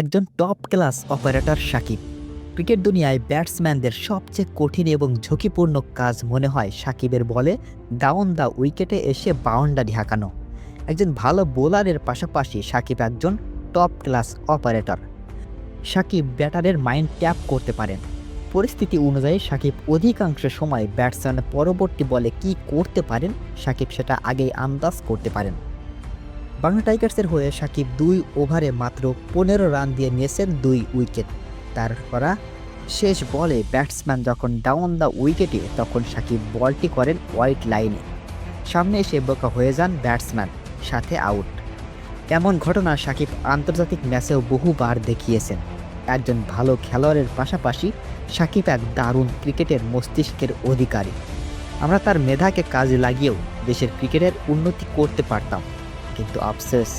একজন top class operator Shakib. Cricket দুনিয়ায় ব্যাটসম্যানদের সবচেয়ে কঠিন এবং ঝুঁকিপূর্ণ কাজ মনে হয় সাকিবের বলে ডাউন দ্য উইকেটে এসে বাউন্ডারি হাঁকানো। একজন ভালো বোলারের পাশাপাশি সাকিব একজন টপ ক্লাস অপারেটর সাকিব ব্যাটারের মাইন্ড ট্যাপ করতে পারেন। পরিস্থিতি অনুযায়ী সাকিব অধিকাংশ সময় ব্যাটসম্যান পরবর্তী বলে কি করতে পারেন, সাকিব সেটা আগেই আন্দাজ করতে পারেন। বাংলা টাইগার্সের হয়ে সাকিব দুই ওভারে মাত্র পনেরো রান দিয়ে নিয়েছেন দুই উইকেট। তার করা শেষ বলে ব্যাটসম্যান যখন ডাউন দ্য উইকেটে, তখন সাকিব বলটি করেন হোয়াইট লাইনে। সামনে এসে বোকা হয়ে যান ব্যাটসম্যান, সাথে আউট। এমন ঘটনা সাকিব আন্তর্জাতিক ম্যাচেও বহুবার দেখিয়েছেন। একজন ভালো খেলোয়াড়ের পাশাপাশি সাকিব এক দারুণ ক্রিকেটের মস্তিষ্কের অধিকারী। আমরা তার মেধাকে কাজে লাগিয়েও দেশের ক্রিকেটের উন্নতি করতে পারতাম। কিন্তু আফসোস